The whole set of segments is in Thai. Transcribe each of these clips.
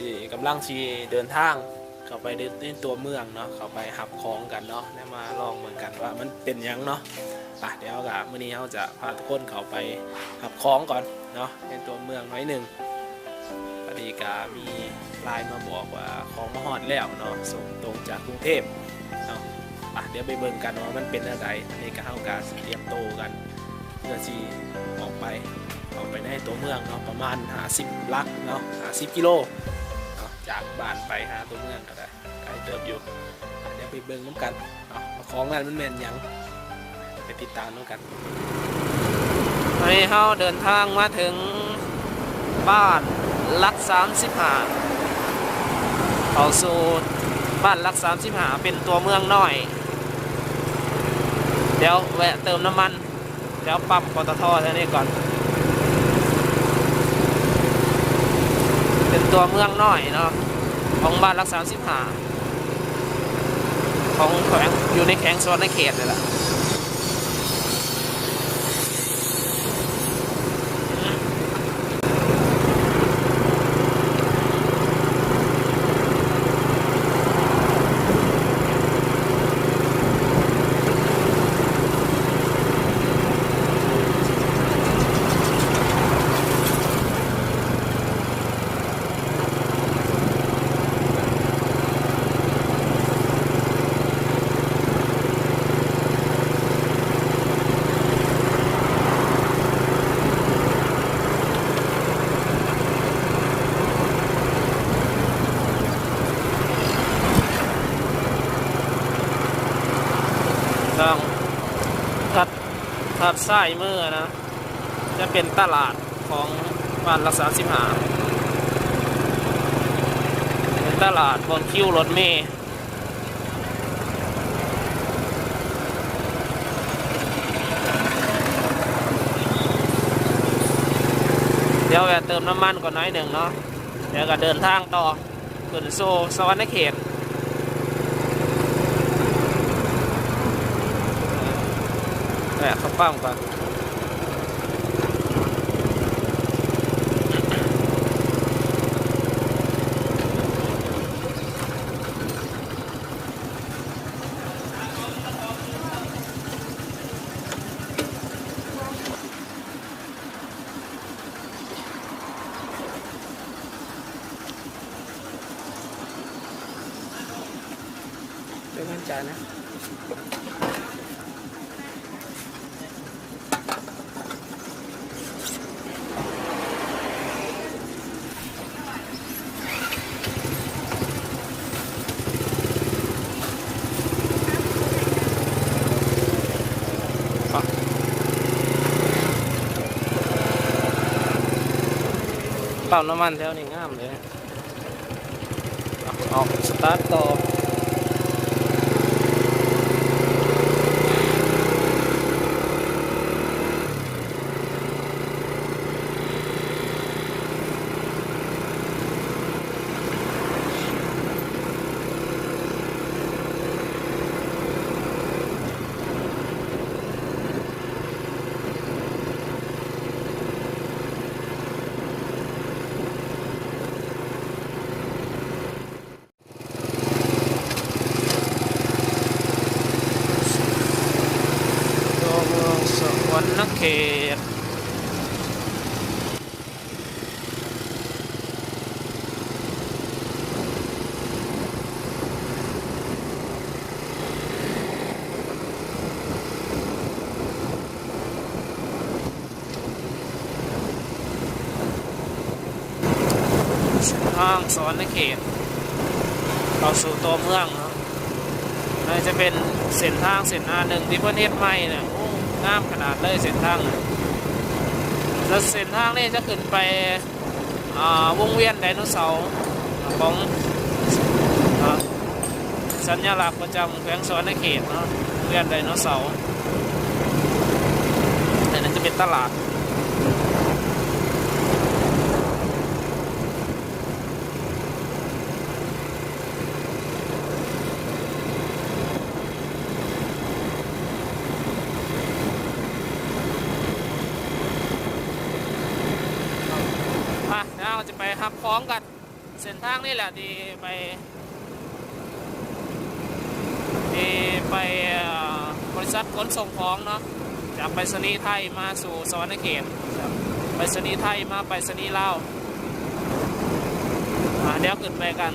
ที่กำลังชีเดินทางเข้าไปในตัวเมืองเนาะเข้าไปหับของกันเนาะได้มาลองเหมือนกันว่ามันเป็นยังเนาะอะเดี๋ยวกับมื้อนี้เราจะพาทุกคนเข้าไปหับของก่อนเนาะในตัวเมืองน้อยหนึ่งพอดีกามีไลน์มาบอกว่าของมาฮอดแล้วเนาะส่งตรงจากกรุงเทพเนาะอะเดี๋ยวไปเบิ่งกันว่ามันเป็นอะไรในการเข้ากาเตรียมโตกันเพื่อที่ออกไปออกไปในตัวเมืองเนาะประมาณ 50ลักเนาะ50กิโล จากบ้านไปหาตัวเมืองก็ได้ไกลเติบอยู่เดี๋ยวไปเบิ่งน้ำกันเนาของนั้นมันแม่นยังไปติดตามน้ำกันตอนนี้เราเดินทางมาถึงบ้านลัก35เขาสู่บ้านลัก35เป็นตัวเมืองน้อย เดี๋ยวแวะเติมน้ำมัน เดี๋ยวปั๊มปตทเท่นี้ก่อน เป็นตัวเมืองน้อยเนาะของบ้านรักษาสิบหาของแขวงอยู่ในแขวงโซนในเขตเลยล่ะ ซ้ายมือนะ จะเป็นตลาดของบ้านรักษาสิบหาเป็นตลาดบนคิวรถเมย์เดี๋ยวแวะเติมน้ำมันก่อนน้อยหนึ่งเนาะ เดี๋ยวก็เดินทางต่อขึ้นโซสวรรค์เขต เนี่ยเขาปั้มก่อน ปั๊มน้ำมันแถวนี้งามเลยออกสตาร์ทต่อตัวเมืองสวรรณ เขตเส้นทางสวรรณเขตเข้าสู่ตัวเมืองเนาะน่าจะเป็นเส้นทางเส้นอาหนึ่งที่ประเทศใหม่เนี่ย งามขนาดเลยเส้นทางน่ะแล้วเส้นทางนี่จะขึ้นไปอ่าวงเวียนไดโนเสาร์ของสัญลักษณ์ประจำแขวงสวรรณเขตเนาะเวียนไดโนเสาร์อันนั้นจะเป็นตลาด มาเดี๋ยวเราจะไปหับของกันเส้นทางนี่แหละที่ไปที่ไปบริษัทขนส่งของเนาะจากไปรษณีย์ไทยมาสู่สวรรค์เขตไปรษณีย์ไทยมาไปรษณีย์ลาวอ่าเดี๋ยวขึ้นไปกัน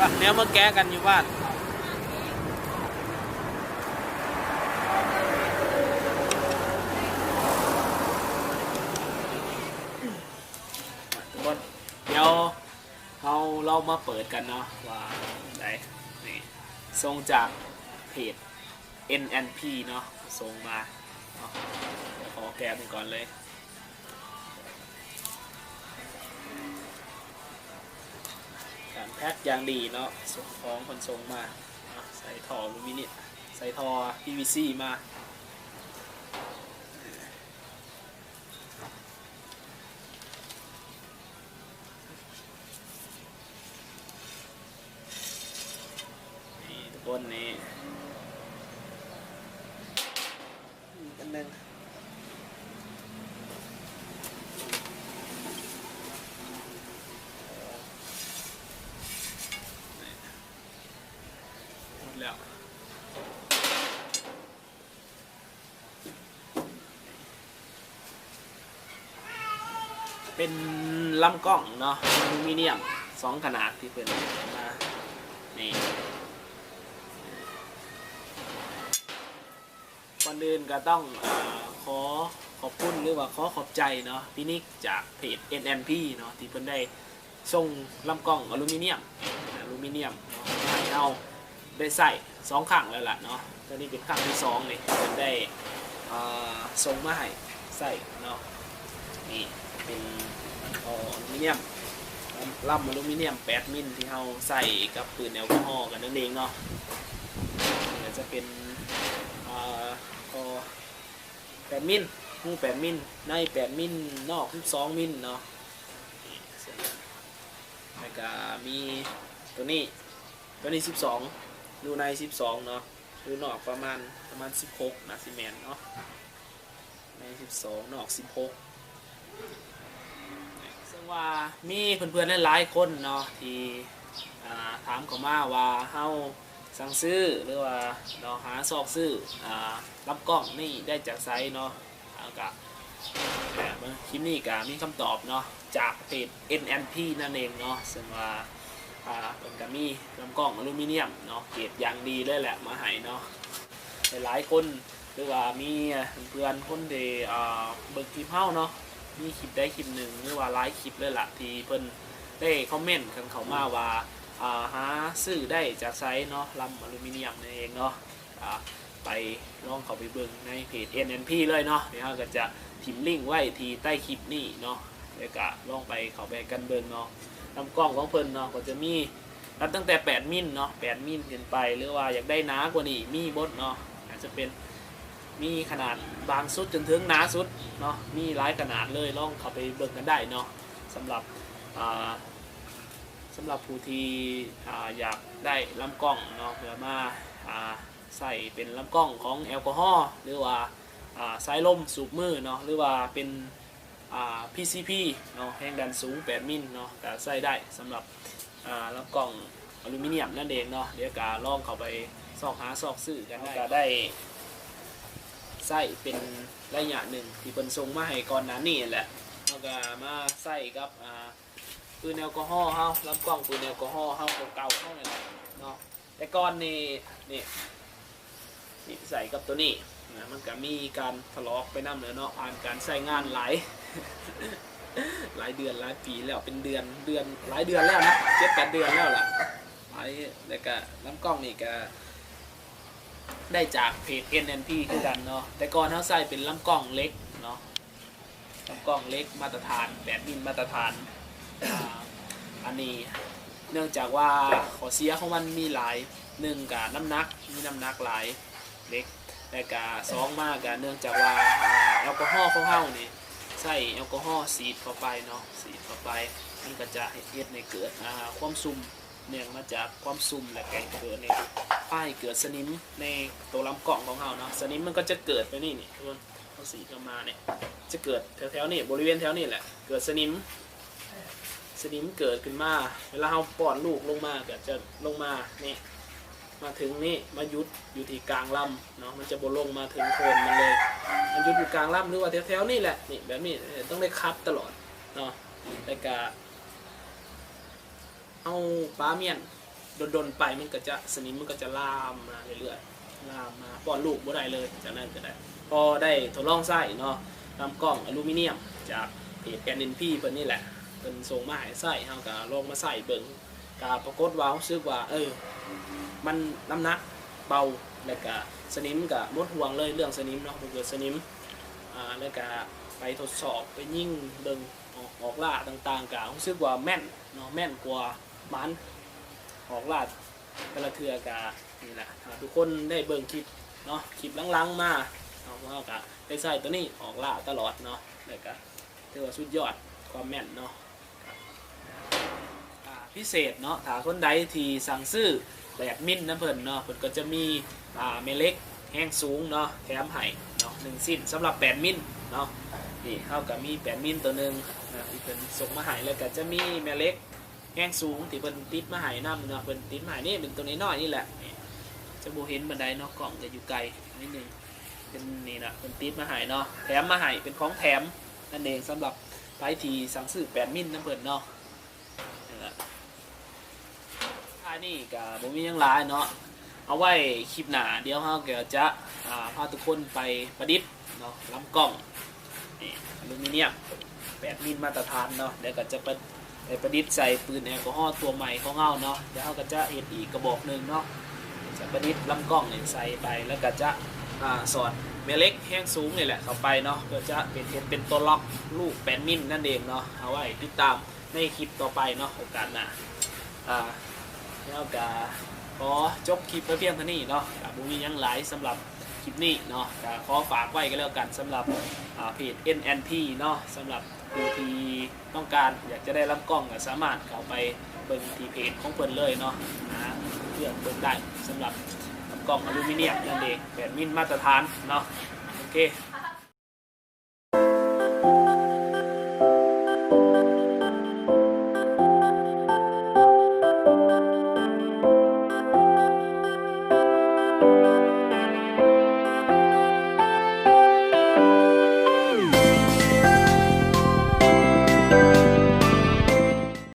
อะเดี๋ยวมาแก้กันอยู่บ้านทุกคนเดี๋ยวเราเรามาเปิดกันเนาะว่าไหนนี่ส่งจากเพจ NNP เนาะส่งมาขอแกะมันก่อนเลย แพ็คอย่างดีเนาะส่งของคนส่งมาใส่ท่อลูมิเนียมใส่ท่อ PVC มานี่ทุกคนนี่อีกอันหนึ่งหมด แล้วเป็นลำกล้องเนาะอลูมิเนียมสองขนาดที่เป็นมานี่ก่อนอื่นก็ต้องอขอขอบคุณหรือว่าขอขอบใจเนาะพี่นิกจากเพจ NNP เนาะที่เพิ่นได้ส่งลำกล้องอลูมิเนียมอลูมิเนียมให้เรา ได้ใส่สองครั้งแล้วล่ะเนาะตอนนี้เป็นครั้งที่สองนี่เพิ่นได้ส่งมาให้ใส่เนาะนี่เป็นอลูมิเนียมลำอลูมิเนียม 8 มิลที่เราใส่กับปืนแอลกอฮอล์กันนั่นเองเนาะเดี๋ยวจะเป็นอ่าพอ8มิลหู8มิลใน 8 มิลนอก 12 มิลเนาะนี่เสร็จแล้วแล้วก็มีตัวนี้ตัวนี้ 12 ดูใน 12 เนาะดูนอกประมาณประมาณ 16 นะซีเมนเนาะใน 12 นอก 16ซึ่งว่ามีเพื่อนๆหลายๆคนเนาะที่อ่ถามเขามาว่าเฮาสั่งซื้อหรือว่าเราหาซอกซื้ออรับกล้องนี่ได้จากไซต์เนาะเอากะแต่เมื่อคลิปนี้ก็มีคำตอบเนาะจากเพจ NNP นั่นเองเนาะซึ่งว่า อ่าเป็นก็มีลำกล้องอลูมิเนียมเนาะเกรดอย่างดีเลยแหละมาให้เนาะหลายคนหรือว่ามีเพื่อนคนที่อ่าเบิกคลิปเฮาเนาะมีคลิปได้คลิปหนึ่งหรือว่าไลฟ์คลิปเลยล่ะที่เพิ่นได้คอมเมนต์กันเขามาว่าอ่าหาซื้อได้จากไซส์เนาะลำอลูมิเนียมนั่นเองเนาะอ่าไปลองเขาไปเบิ่งในเพจ NNP เลยเนาะเดี๋ยวเราก็จะทิมลิงก์ไว้ที่ใต้คลิปนี้เนาะแล้วก็ลองไปเขาไปกันเบิ่งเนาะ ลำกล้องของเพิ่นเนาะก็จะมีรับตั้งแต่ 8 มิลเนาะ8มิลขึ้นไปหรือว่าอยากได้หนากว่านี้มีบดเนาะอาจจะเป็นมีขนาดบางสุดจนถึงหนาสุดเนาะมีหลายขนาดเลยลองเข้าไปเบิ่งกันได้เนาะสำหรับอ่าสำหรับผู้ที่อ่าอยากได้ลำกล้องเนาะเพื่อมาอ่าใส่เป็นลำกล้องของแอลกอฮอล์หรือว่าอ่าสายลมสูบมือเนาะหรือว่าเป็น PCP เนาะแรงดันสูง 8 มิลเนาะก็ใส่ได้สำหรับอ่าลำกล้องอลูมิเนียมนั่นเองเนาะเดี๋ยวก็ลองเข้าไปซอกหาซอกซื้อกันได้ก็ได้ใส่เป็นระยะหนึ่งที่เพิ่นส่งมาให้ก่อนหน้านี้แหละแล้วก็มาใส่กับปืนแอลกอฮอล์เฮาลำกล้องปืนแอลกอฮอล์เฮาเก่าๆเฮาเนี่ยเนาะแต่ก่อนนี่นี่นี่ใส่กับตัวนี้นะมันก็มีการทะลาะไปน้ำเนื้อเนาะผ่านการใส่งานหลายหลายเดือนหลายปีแล้วเป็นเดือนเดือนหลายเดือนแล้วนะเจ็ดแปดเดือนแล้วล่ะหลายแล้วก็ลำกล้องนี่ก็ได้จากเพจ NNP คือกันเนาะแต่ก่อนเขาใส่เป็นลำกล้องเล็กเนาะลำกล้องเล็กมาตรฐานแบบมิลมาตรฐานอันนี้เนื่องจากว่าขอเสียของมันมีหลายหนึ่งกับน้ำหนักมีน้ำหนักหลายเล็กแต่กาสองมากกเนื่องจากว่าอ่าแอลกอฮอล์ของเฮานี่ ใส่แอลกอฮอล์สีดเข้าไปเนาะสีดเข้าไปมันก็จะเฮ็ดในเกิดอ่าความซุ่มเนื่องมาจากความซุ่มและแกงเกิดในป้ายเกิดสนิมในตัวลำกล่องของเราเนาะสนิมมันก็จะเกิดไปนี่นี่ทุกคนเอาสีเข้ามาเนี่ยจะเกิดแถวๆนี่บริเวณแถวนี่แหละเกิดสนิมสนิมเกิดขึ้นมา เวลาเราป้อนลูกลงมาก็จะลงมาเนี่ย มาถึงนี่มายุดอยู่ที่กลางลำเนาะมันจะบนลงมาถึงโคนมันเลยมันยุดอยู่กลางลำหรือว่าแถวๆนี่แหละนี่แบบนี้ต้องได้คัดตลอดเนาะแล้วก็เอาปลาเมียนโดนๆไปมันก็จะสนิมมันก็จะลามมาเรื่อยๆลามมาป้อนลูกบ่ได้เลยจากนั้นก็ได้พอได้ทดลองใส่เนาะลำกล้องอลูมิเนียม จากเพจแกนดินพี่เพิ่นนี่แหละเพิ่นส่งมาให้ใส่เฮาก็ลองมาใส่เบิ่งก็ปรากฏว่ารู้สึกว่าเออ มันน้ำหนักเบาแล้วก็สนิมก็หมดห่วงเลยเรื่องสนิมเนาะเกิดสนิมอ่าแล้วก็ไปทดสอบไปยิ่งเบิ่งออกออกล่าต่างๆก็รู้สึกว่าแม่นเนาะแม่นกว่ามันออกล่ากระเทือกะนี่แหละทุกคนได้เบิ่งคลิปเนาะคลิปลังๆมาเอาว่ากะได้ใส่ตัวนี้ออกล่าตลอดเนาะแล้วก็ถือว่าสุดยอดความแม่นเนาะ พิเศษเนาะถ้าคนใดที่สั่งซื้อแบบมิ้นนะเพิ่นเนาะเพิ่นก็จะมีอ่าเมล็กแห้งสูงเนาะแถมให้เนาะหนึ่งสิ้นสำหรับ 8 มิลเนาะนี่เท่ากับมี 8 มิลตัวหนึ่งนะที่เพิ่นส่งมาให้แล้วก็จะมีแม่เล็กแห้งสูงที่เพิ่นติดมาใหายน้ำเนาะเพิ่นติดมาใหายนี่เป็นตัวนี้น้อยนี่แหละจะโบเห็นบันไดเนาะกล่องจะอยู่ไกลนิดนึงเป็นนี่นะเพิ่นติดมาหายเนาะแถมมาหายเป็นของแถมนั่นเองสำหรับไปทีสั่งซื้อ8มิลน้ำเพิ่นเนาะนี่แหละท้าย นี่กับผมมีหยังหลายเนาะเอาไว้คลิปหน้าเดี๋ยวเราเกี่ยวจะอ่าพาทุกคนไปประดิษฐ์เนาะลำกล้องนี่อลูมิเนียม8มิลมาตรฐานเนาะเดี๋ยวก็จะไปไปประดิษฐ์ใส่ปืนแอลกอฮอล์ตัวใหม่ของเฮาเนาะเดี๋ยวเฮาก็จะเห็นอีกกระบอกหนึ่งเนาะจะประดิษฐ์ลำกล้องเนี่ยใส่ไปแล้วก็จะอ่าสอดเมเล็กแห้งสูงนี่แหละเข้าไปเนาะเพื่อจะเป็นเห็นป็นตัวล็อกลูกแปดมิลนั่นเองเนาะเอาไว้ติดตามในคลิปต่อไปเนาะโอกาสหน้าอ่า แล้วก็ขอจบคลิปไปเพียงเท่านี้เนาะกับบุมียังหลายสำหรับคลิปนี้เนาะก็ขอฝากไว้ก็แล้วกันสำหรับเพจ NNP เนาะสำหรับผู้ที่ต้องการอยากจะได้รับกล้องก็สามารถเข้าไปเบิ่งที่เพจของเพิ่นเลยเนาะเรื่องเบิ่งได้สำหรับกล้องอลูมิเนียมนั่นเองแบบมิลมาตรฐานเนาะโอเค